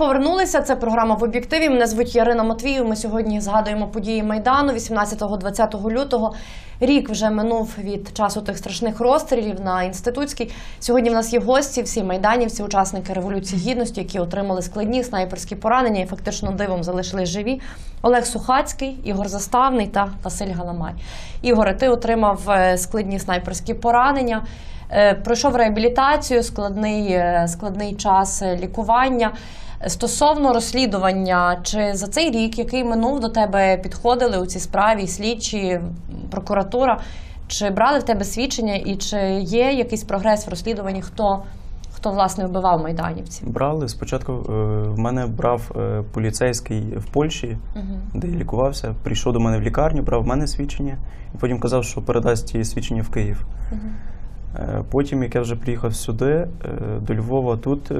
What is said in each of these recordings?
Повернулися. Це програма в об'єктиві. Мене звуть Ярина Матвію. Ми сьогодні згадуємо події Майдану 18-20 лютого. Рік вже минув від часу тих страшних розстрілів на інститутській. Сьогодні в нас є гості, всі майданівці, учасники революції гідності, які отримали складні снайперські поранення і фактично дивом залишились живі. Олег Сухацький, Ігор Заставний та Василь Галамай. Ігоре, ти отримав е, складні снайперські поранення. Е, Пройшов реабілітацію, складний, е, складний час лікування. Стосовно розслідування, чи за цей рік, який минув до тебе, підходили у цій справі слідчі, прокуратура, чи брали в тебе свідчення, і чи є якийсь прогрес в розслідуванні, хто, хто власне вбивав майданівців? Брали спочатку. е, В мене брав е, поліцейський в Польщі, де я лікувався. Прийшов до мене в лікарню, брав в мене свідчення, і потім казав, що передасть ті свідчення в Київ. Е, Потім, як я вже приїхав сюди, е, до Львова, тут е,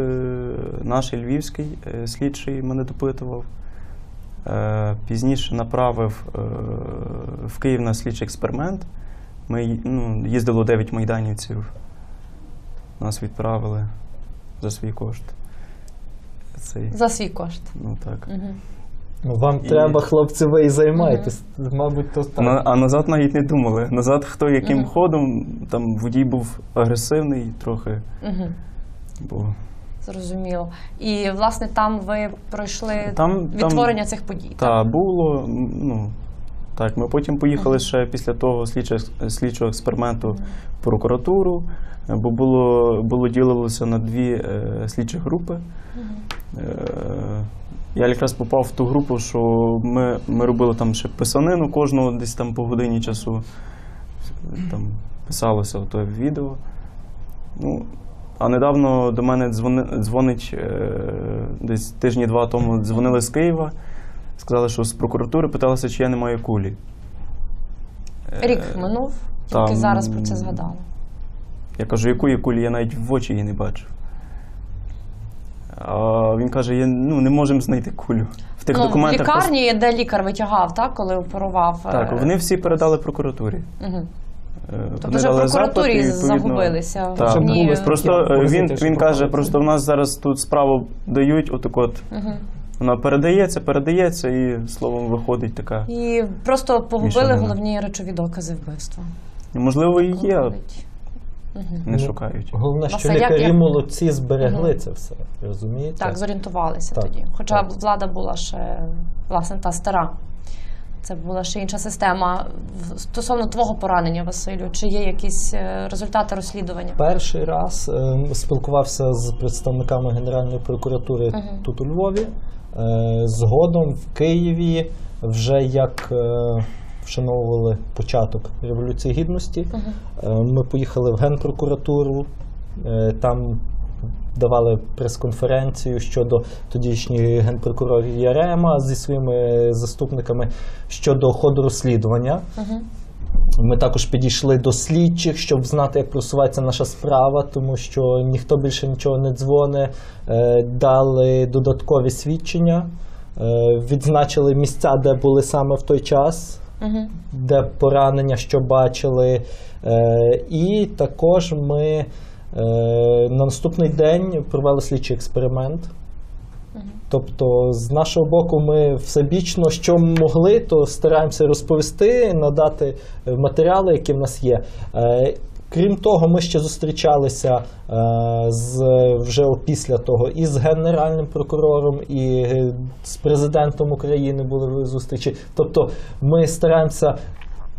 наш львівський е, слідчий мене допитував. Е, Пізніше направив е, в Київ на слідчий експеримент. Ми ну, їздило 9 майданівців. Нас відправили за свій кошт. Цей, За свій кошт. ну так. Мгм. Ну, Вам І- треба, хлопці, ви і займайтесь. Мабуть, то так. На, а назад навіть не думали. Назад хто яким Мгм. ходом, там водій був агресивний трохи, Мгм. бо Зрозуміло. І власне там ви пройшли Там- відтворення там- цих подій. та було. Ну, так, ми потім поїхали ще після того слідчого, слідчого експерименту в прокуратуру, бо було, було ділилося на дві е, слідчі групи. Е, я якраз попав в ту групу, що ми, ми робили там ще писанину кожного десь там по годині часу. Там писалося то відео. Ну, а недавно до мене дзвони, дзвонить е, десь тижні два тому дзвонили з Києва. Сказали, що з прокуратури питалися, чи я не маю кулі. Е, Рік минув, тільки там- зараз про це згадали. Я кажу, якої кулі я навіть в очі її не бачив. А він каже, я, ну, не можемо знайти кулю. В тих ну, документах. просто- лікарні, де лікар витягав, так, коли оперував. е, Так, вони всі передали прокуратурі. Е, Тобто вже в прокуратурі запит, загубилися. Так. в були Просто е, він, він каже, просто в нас зараз тут справу дають, отак от. Мгм. Вона передається, передається, і словом виходить така. І просто погубили Мішанина. головні речові докази вбивства. Можливо, і є, Виходить. Не шукають. Головне, що як- лікарі як- молодці зберегли Мгм. це все. Розумієте? Так, зорієнтувалися Так, тоді. Хоча так. влада була ще власне та стара. Це була ще інша система. В- Стосовно твого поранення, Василю, чи є якісь е, результати розслідування? Перший раз е, спілкувався з представниками Генеральної прокуратури Мгм. тут у Львові. Е, згодом в Києві, вже як е, вшановували початок Революції Гідності, Мгм. Е, Ми поїхали в Генпрокуратуру, е, там давали прес-конференцію щодо тодішньої генпрокурора Ярема зі своїми заступниками щодо ходу розслідування. Мгм. Ми також підійшли до слідчих, щоб знати, як просувається наша справа, тому що ніхто більше нічого не дзвонить. Е, Дали додаткові свідчення, е, відзначили місця, де були саме в той час Мгм. де поранення, що бачили. Е, і також ми е, на наступний день провели слідчий експеримент. Тобто, з нашого боку, ми всебічно, що могли, то стараємося розповісти, надати е, матеріали, які в нас є. Е, Крім того, ми ще зустрічалися е, з вже після того і з генеральним прокурором, і е, з президентом України були зустрічі. Тобто, ми стараємося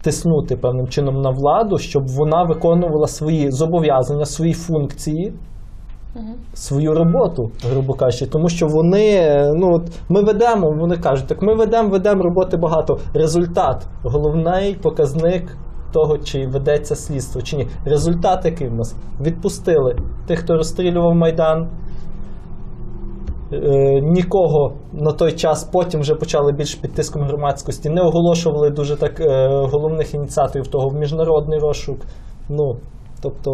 тиснути певним чином на владу, щоб вона виконувала свої зобов'язання, свої функції. Свою роботу, грубо кажучи, тому що вони, е, ну от ми ведемо, вони кажуть, так ми ведемо, ведемо роботи багато. Результат, головний показник того, чи ведеться слідство, чи ні. Результат який в нас відпустили тих, хто розстрілював майдан. Е, нікого на той час потім вже почали більш під тиском громадськості, не оголошували дуже так е, головних ініціаторів того в міжнародний розшук. Ну, тобто,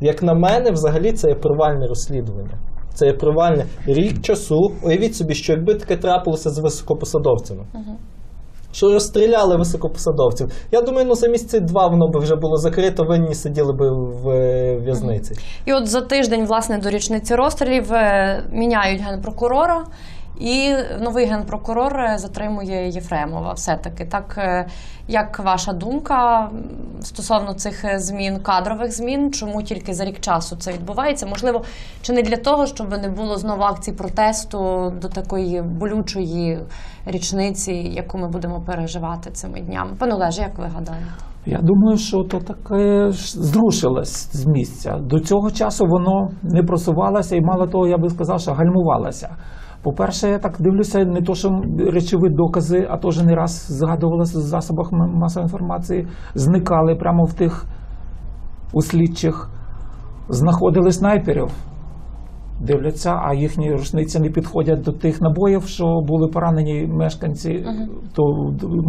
як на мене, взагалі це є провальне розслідування. Це є провальне рік часу. Уявіть собі, що якби таке трапилося з високопосадовцями. Що розстріляли високопосадовців. Я думаю, ну за місяці два воно би вже було закрито, винні сиділи би в е, в'язниці. І от за тиждень, власне, до річниці розстрілів е, міняють генпрокурора, і новий генпрокурор е, затримує Єфремова. Все-таки так, е, як ваша думка стосовно цих е, змін, кадрових змін, чому тільки за рік часу це відбувається? Можливо, чи не для того, щоб не було знову акцій протесту до такої болючої річниці, яку ми будемо переживати цими днями? Пане Олеже, як ви гадаєте? Я думаю, що то таке зрушилось з місця. До цього часу воно не просувалося і мало того, я би сказав, що гальмувалося. По-перше, я так дивлюся, не то, що речові докази, а теж не раз згадувалося в засобах масової інформації, зникали прямо в тих у слідчих, знаходили снайперів. Дивляться, а їхні рушниці не підходять до тих набоїв, що були поранені мешканці то,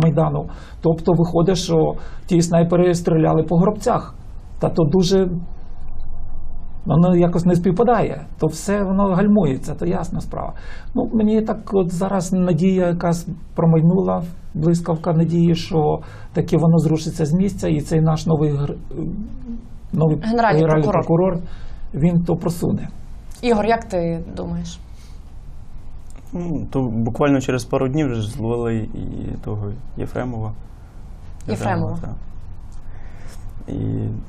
Майдану. Тобто виходить, що ті снайпери стріляли по гробцях. Та то дуже воно якось не співпадає. То все воно гальмується, то ясна справа. Ну, мені так от зараз надія якась промайнула, блискавка надії, що таки воно зрушиться з місця, і цей наш новий, новий Генеральний прокурор. прокурор він то просуне. Ігор, як ти думаєш? Ну, то буквально через пару днів вже зловили і того Єфремова. Єфремова. так. І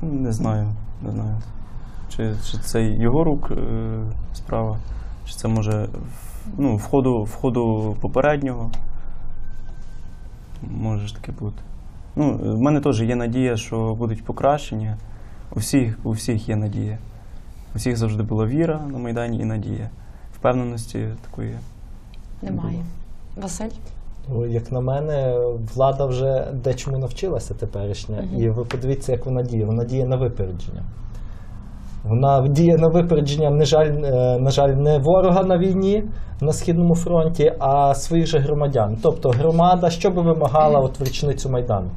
ну, не знаю, не знаю. Чи, чи це його рук е, справа, чи це може ну, в ходу, в ходу попереднього. Може ж таке бути. Ну, в мене теж є надія, що будуть покращення. У всіх, у всіх є надія. У всіх завжди була віра на Майдані і надія. Впевненості такої. Немає. Василь? Ну, Як на мене, влада вже дечому навчилася теперішня. І ви подивіться, як вона діє. Вона діє на випередження. Вона діє на випередження, на жаль, е, на жаль, не ворога на війні на Східному фронті, а своїх же громадян. Тобто громада, що би вимагала от в річницю Майдану?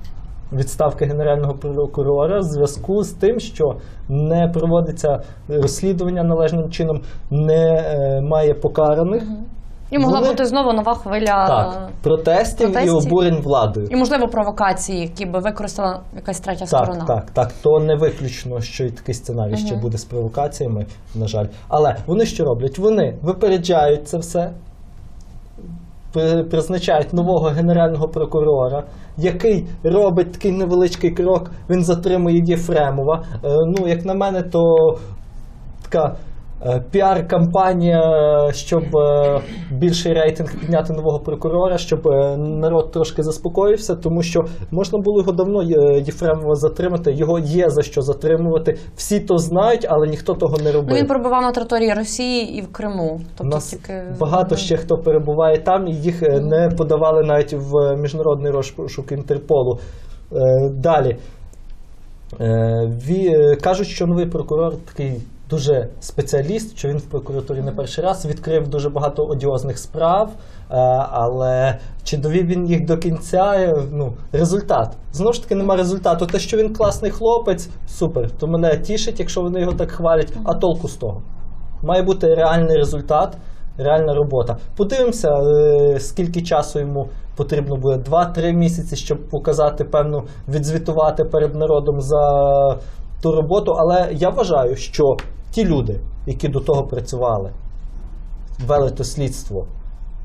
Відставки генерального прокурора в зв'язку з тим, що не проводиться розслідування належним чином, не е, має покараних. І могла Вони- бути знову нова хвиля Так, протестів, і обурень владою. і, можливо, провокації, які би використала якась третя сторона. Так, так, так. То не виключно, що і такий сценарій ще буде з провокаціями, на жаль. Але вони що роблять? Вони випереджають це все, призначають нового генерального прокурора, який робить такий невеличкий крок, він затримує Єфремова. Е, ну, як на мене, то така. Е, Піар-кампанія, щоб е, більший рейтинг підняти нового прокурора, щоб е, народ трошки заспокоївся, тому що можна було його давно е, Єфремова затримати. Його є за що затримувати. Всі то знають, але ніхто того не робив. Він пробував на території Росії і в Криму. Тобто нас тільки багато ще хто перебуває там, і їх е, не подавали навіть в міжнародний розшук Інтерполу. Е, Далі. Е, ві- е, Кажуть, що новий прокурор такий дуже спеціаліст, що він в прокуратурі не перший раз відкрив дуже багато одіозних справ, е, але чи довів він їх до кінця? Е, Ну, результат. Знову ж таки, нема результату. Те, що він класний хлопець, супер. То мене тішить, якщо вони його так хвалять, а толку з того. Має бути реальний результат, реальна робота. Подивимося, е, скільки часу йому потрібно буде. 2-3 місяці, щоб показати певну, відзвітувати перед народом за ту роботу. Але я вважаю, що ті люди, які до того працювали, вели то слідство,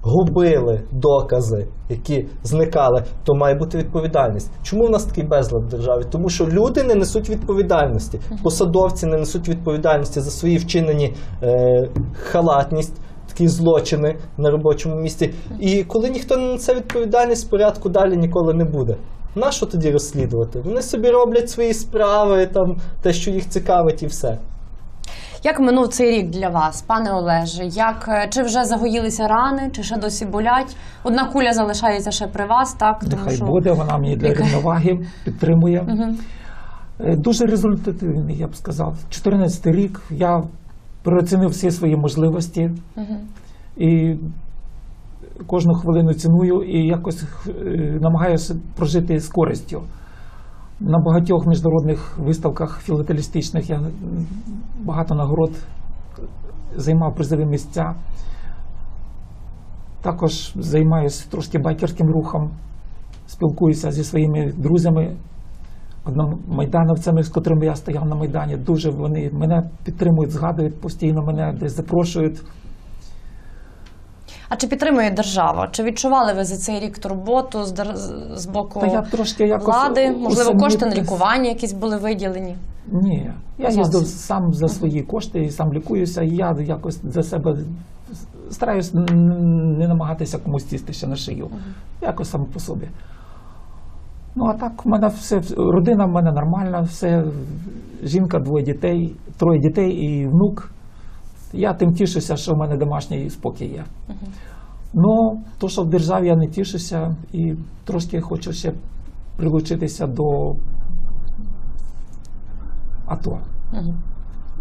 губили докази, які зникали, то має бути відповідальність. Чому в нас такий безлад в державі? Тому що люди не несуть відповідальності, посадовці не несуть відповідальності за свої вчинені е, халатність. Такі злочини на робочому місці. І коли ніхто не несе відповідальність, порядку далі ніколи не буде. Нащо тоді розслідувати? Вони собі роблять свої справи, там те, що їх цікавить, і все. Як минув цей рік для вас, пане Олеже? Як е, чи вже загоїлися рани, чи ще досі болять? Одна куля залишається ще при вас, так тому Нехай що буде, вона мені для рівноваги підтримує. Е, Дуже результативний, я б сказав. 14 рік я переоцінив всі свої можливості і кожну хвилину ціную і якось е, намагаюся прожити з користю. На багатьох міжнародних виставках філателістичних я багато нагород займав призові місця. Також займаюся трошки байкерським рухом. спілкуюся зі своїми друзями, одномайдановцями, з котрими я стояв на Майдані. Дуже вони мене підтримують, згадують постійно, мене десь запрошують. А чи підтримує держава? Чи відчували ви за цей рік турботу з, дер- з- боку Та я трошки якось влади? Можливо, кошти на лікування якісь були виділені? Ні, я Зовсім. їздив сам за свої кошти і сам лікуюся, і я якось за себе стараюсь не намагатися комусь тісти ще на шию. Якось сам по собі. Ну, а так, в мене все, родина в мене нормальна, все, жінка, двоє дітей, троє дітей і внук. Я тим тішуся, що в мене домашній спокій є. Ну, то, що в державі я не тішуся і трошки хочу ще прилучитися до АТО. Мгм.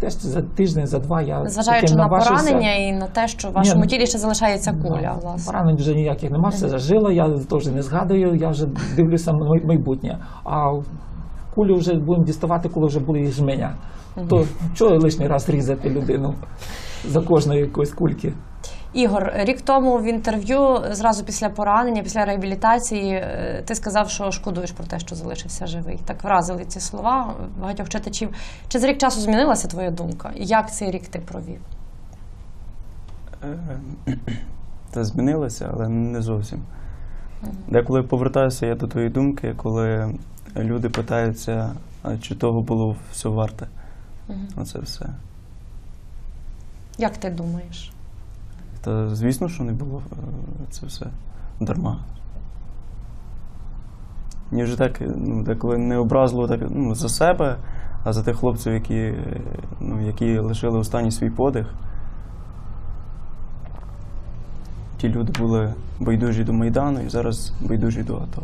Десь за тиждень, за два я Незважаючи таки на поранення і на те, що в вашому Ні, тілі ще залишається куля. Власне. Поранень вже ніяких нема, все зажило, я теж не згадую, я вже дивлюся на май- майбутнє. А кулі вже будемо діставати, коли вже були жменя. То чого лишній раз різати людину за кожної якоїсь кульки? Ігор, рік тому в інтерв'ю, зразу після поранення, після реабілітації, е, ти сказав, що шкодуєш про те, що залишився живий. Так вразили ці слова багатьох читачів. Чи за рік часу змінилася твоя думка? І Як цей рік ти провів? Е, Та змінилося, але не зовсім. Деколи повертаюся я до тої думки, коли люди питаються, а чи того було все варте. Оце все. Як ти думаєш? Та звісно, що не було е, це все дарма. Мені вже так, ну, деколи не образливо так, ну, за себе, а за тих хлопців, які, ну, які лишили останній свій подих. Ті люди були байдужі до Майдану і зараз байдужі до АТО.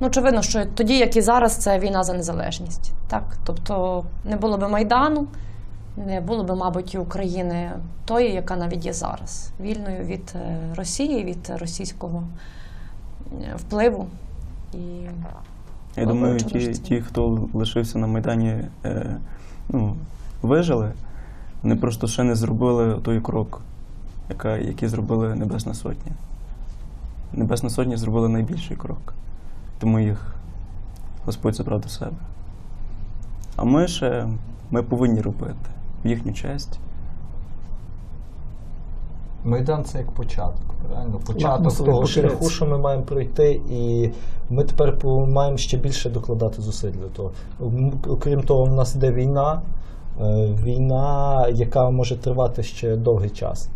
Ну, очевидно, що тоді, як і зараз, це війна за незалежність. Так? Тобто не було би Майдану, не було би, мабуть, і України тої, яка навіть є зараз, вільною від е, Росії, від російського е, впливу. І Я думаю, ті, ті, хто лишився на Майдані, е, ну, вижили, вони просто ще не зробили той крок, яка, який зробили Небесна Сотня. Небесна Сотня зробила найбільший крок. Тому їх Господь забрав до себе. А ми ще ми повинні робити в їхню честь. Майдан це як початок, правильно? Початок того папірець. шляху, що ми маємо пройти, і ми тепер маємо ще більше докладати зусиль для того. Окрім того, в нас йде війна, е, війна, яка може тривати ще довгий час.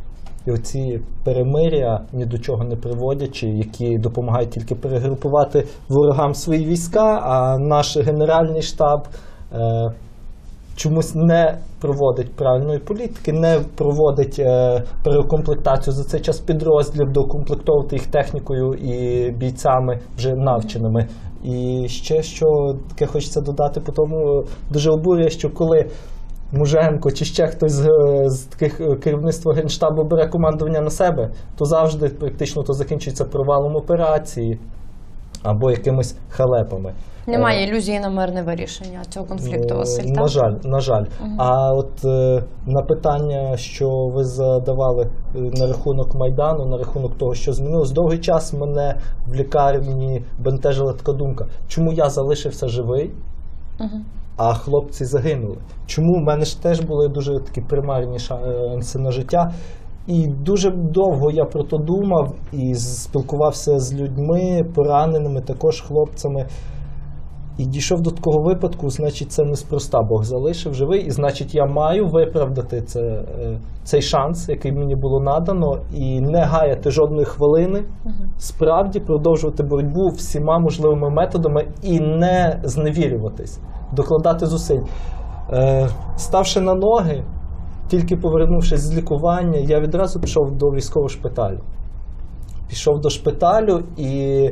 І оці перемиря ні до чого не приводячи, які допомагають тільки перегрупувати ворогам свої війська, а наш генеральний штаб е, чомусь не проводить правильної політики, не проводить е, перекомплектацію за цей час підрозділів, докомплектовувати їх технікою і бійцями вже навченими. І ще що таке хочеться додати, по тому дуже обурює, що коли Муженко чи ще хтось з, з таких е, керівництва генштабу бере командування на себе, то завжди практично то закінчується провалом операції або якимись халепами. немає Е, ілюзії на мирне вирішення цього конфлікту, Е, Василь. На жаль, на жаль. А от е, на питання, що ви задавали на рахунок Майдану, на рахунок того, що змінилось, довгий час мене в лікарні бентежила така думка, чому я залишився живий, А хлопці загинули. Чому в мене ж теж були дуже такі примарні шанси на життя. І дуже довго я про то думав і спілкувався з людьми, пораненими, також хлопцями. І дійшов до такого випадку, значить, це неспроста Бог залишив живий, і значить, я маю виправдати це, е, цей шанс, який мені було надано, і не гаяти жодної хвилини, справді продовжувати боротьбу всіма можливими методами і не зневірюватись, докладати зусиль. Е, ставши на ноги, тільки повернувшись з лікування, я відразу пішов до військового шпиталю. Пішов до шпиталю і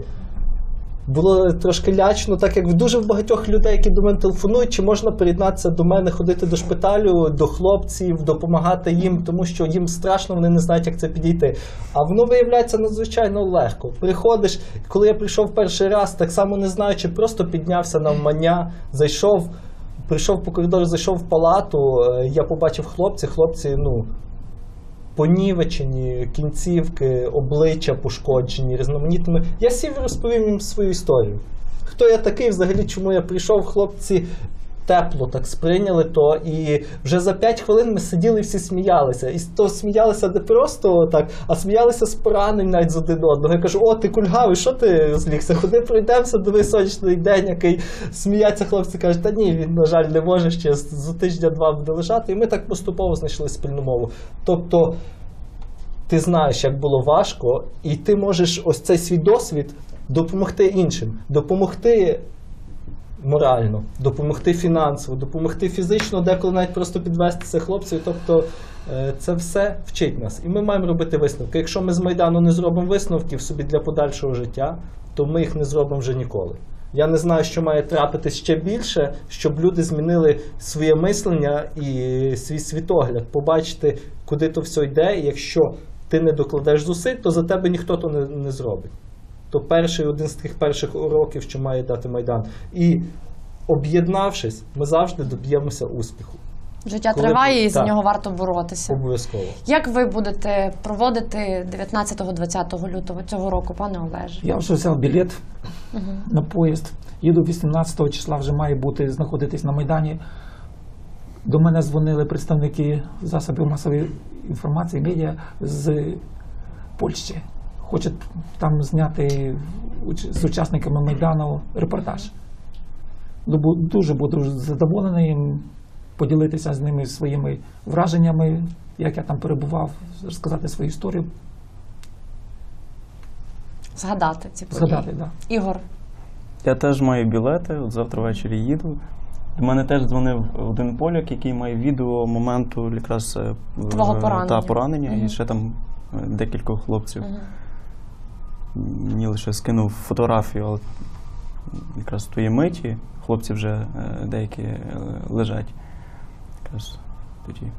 було трошки лячно, так як в дуже багатьох людей, які до мене телефонують, чи можна приєднатися до мене, ходити до шпиталю, до хлопців, допомагати їм, тому що їм страшно, вони не знають, як це підійти. А воно виявляється надзвичайно легко. Приходиш, коли я прийшов перший раз, так само не знаючи, просто піднявся на вмання, зайшов. Прийшов по коридору, зайшов в палату, е, я побачив хлопці, хлопці, ну, понівечені, кінцівки, обличчя пошкоджені різноманітними. Я сів і розповів їм свою історію. Хто я такий, взагалі, чому я прийшов, хлопці тепло так сприйняли то, і вже за 5 хвилин ми сиділи і всі сміялися. І то сміялися не просто так, а сміялися з поранень навіть з один одного. Я кажу, о, ти кульгавий, що ти злігся? Ходи пройдемося, диви сонячний день, який сміяться хлопці кажуть, та ні, він, на жаль, не може ще за тиждень-два буде лежати. І ми так поступово знайшли спільну мову. Тобто. Ти знаєш, як було важко, і ти можеш ось цей свій досвід допомогти іншим, допомогти морально, допомогти фінансово, допомогти фізично, деколи навіть просто підвести цих хлопців. Тобто е, це все вчить нас. І ми маємо робити висновки. Якщо ми з Майдану не зробимо висновків собі для подальшого життя, то ми їх не зробимо вже ніколи. Я не знаю, що має трапитись ще більше, щоб люди змінили своє мислення і свій світогляд, побачити, куди то все йде. І якщо ти не докладеш зусиль, то за тебе ніхто то не, не зробить. То перший один з тих перших уроків, що має дати Майдан. І об'єднавшись, ми завжди доб'ємося успіху. Життя Коли- триває, і за так. нього варто боротися. Обов'язково. Як ви будете проводити 19-20 лютого цього року, пане Олеже? Я вже взяв білет на поїзд. Їду 18 числа, вже має бути знаходитись на Майдані. До мене дзвонили представники засобів масової інформації, медіа з Польщі. Хочуть там зняти з учасниками Майдану репортаж. Дубу- Дуже буду задоволений поділитися з ними своїми враженнями, як я там перебував, розказати свою історію, Згадати ці події. згадати. Да. Ігор, Я теж маю білети, от завтра ввечері їду. До мене теж дзвонив один поляк, який має відео моменту якраз е, Твого поранення. Та, поранення, Мгм. і ще там е, декількох хлопців. Мгм. Мені лише скинув фотографію, але якраз тої миті хлопці вже е, деякі е, лежать. Якраз тоді.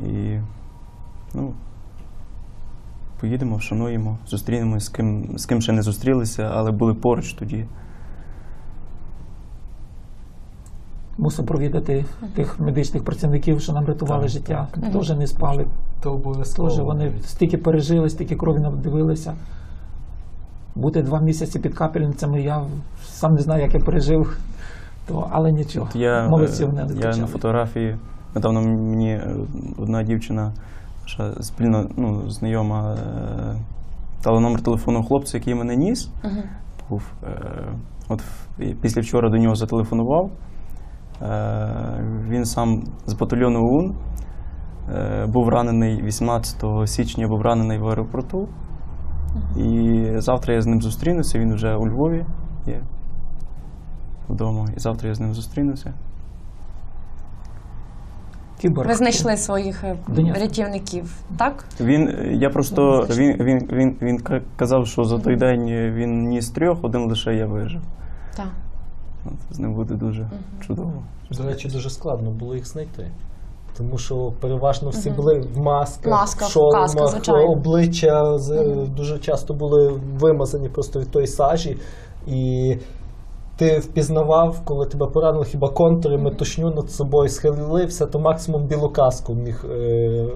І ну, поїдемо, вшануємо, зустрінемось з ким, з ким ще не зустрілися, але були поруч тоді. Мусимо провідати тих медичних працівників, що нам рятували Так, життя. Мгм. Теж не спали. То обов'язково. Теж вони стільки пережили, стільки крові надивилися. Бути два місяці під капельницями, я сам не знаю, як я пережив. То, але нічого. От я, Молодці е, вони я на фотографії, недавно мені е, одна дівчина, наша спільно ну, знайома, е, дала номер телефону хлопця, який мене ніс. Мгм. Був, е, от після вчора до нього зателефонував. Е, він сам з батальйону ОУН. Е, був ранений 18 січня, був ранений в аеропорту. І завтра я з ним зустрінуся. Він вже у Львові є вдома. І завтра я з ним зустрінуся. Ви знайшли своїх е, рятівників, так? Він, я просто він, він, він, він казав, що за той день він ніс трьох, один лише я вижив. Так. От, з ним буде дуже чудово. До речі, дуже складно було їх знайти. Тому що переважно всі були в масках, Масках, в шоломах, касках, обличчя дуже часто були вимазані просто від тої сажі. І ти впізнавав, коли тебе поранили, хіба контури, метушню над собою схилився, то максимум білу каску міг е,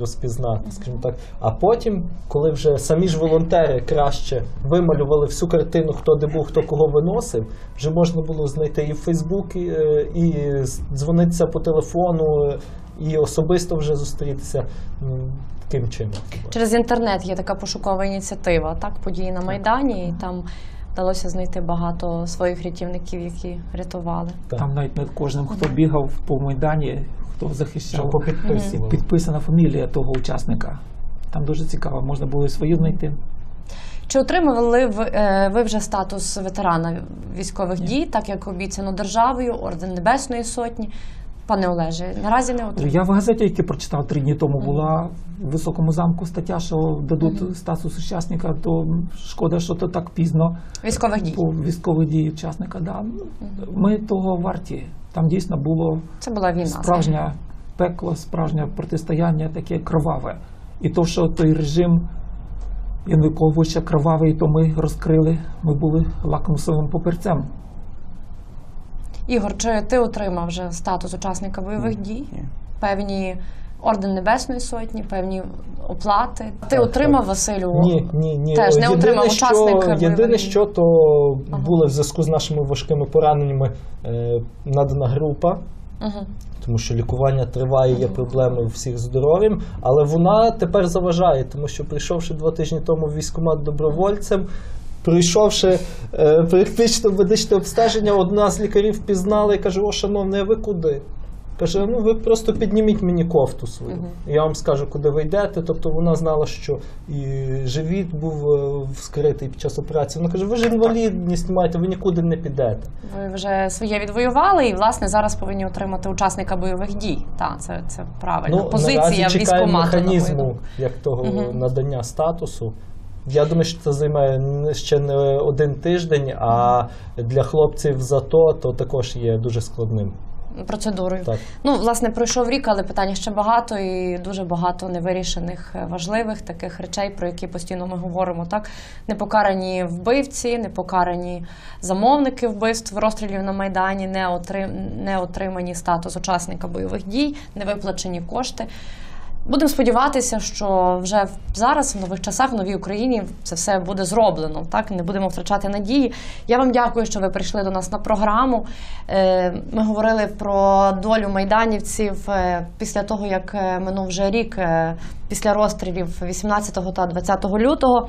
розпізнати, скажімо так. А потім, коли вже самі ж волонтери краще вималювали всю картину, хто де був, хто кого виносив, вже можна було знайти і в Фейсбук, і, е, і дзвонитися по телефону, е, і особисто вже зустрітися. Таким чином. Через інтернет є така пошукова ініціатива, так, події на Майдані, і там вдалося знайти багато своїх рятівників, які рятували. Так. Там навіть над кожним, хто бігав по Майдані, хто захищав, попідписували. підписана фамілія того учасника. Там дуже цікаво, можна було і свою знайти. Чи отримували ви, е, ви вже статус ветерана військових дій, так як обіцяно державою, орден Небесної Сотні? Пане Олеже, наразі не отримали. Я в газеті, яке прочитав три дні тому, була в високому замку стаття, що дадуть статус учасника, то шкода, що то так пізно Військових дій. по військових дій учасника. Да. Ми того варті. Там дійсно було Це була війна. справжнє пекло, справжнє протистояння таке кроваве. І то, що той режим Януковича кровавий, то ми розкрили, ми були лакмусовим папірцем. Ігор, чи ти отримав вже статус учасника бойових дій? Ні. Певні орден Небесної Сотні, певні оплати. Ти Так, отримав так. Василю? Ні, ні, ні. Теж не Єдине, отримав що, учасник бойових Єдине, що то було в зв'язку з нашими важкими пораненнями е, надана група. Угу. Тому що лікування триває, є проблеми у всіх здоров'ям, але вона тепер заважає, тому що прийшовши два тижні тому в військкомат добровольцем, пройшовши е, практично медичне обстеження, одна з лікарів пізнала і каже: О, шановний, а ви куди? Каже, ну ви просто підніміть мені кофту свою. Я вам скажу, куди ви йдете. Тобто вона знала, що і живіт був е, вскритий під час операції. Вона каже, ви ж інвалідність маєте, ви нікуди не підете. Ви вже своє відвоювали і, власне, зараз повинні отримати учасника бойових дій. Так, це, це правильна Ну, позиція наразі чекаємо військкомату. механізму як того Мгм. надання статусу. Я думаю, що це займе ще не один тиждень, а для хлопців з АТО то також є дуже складним. процедурою. Так. Ну, власне, пройшов рік, але питань ще багато і дуже багато невирішених е, важливих таких речей, про які постійно ми говоримо. Так, непокарані вбивці, непокарані замовники вбивств, розстрілів на майдані, не, отрим... не отримані статус учасника бойових дій, не виплачені кошти. Будемо сподіватися, що вже зараз, в нових часах, в новій Україні, це все буде зроблено. Так не будемо втрачати надії. Я вам дякую, що ви прийшли до нас на програму. Е, Ми говорили про долю майданівців е, після того, як е, минув вже рік після розстрілів 18 та 20 лютого.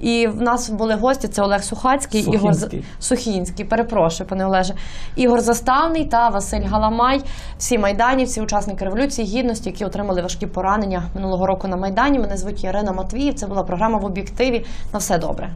І в нас були гості: це Олег Сухацький, Ігор Сухінський. Сухінський, перепрошую, пане Олеже, Ігор Заставний та Василь Галамай, всі майданівці, учасники революції гідності, які отримали важкі поранення минулого року на майдані. Мене звуть Ярина Матвіїв. Це була програма в об'єктиві. На все добре.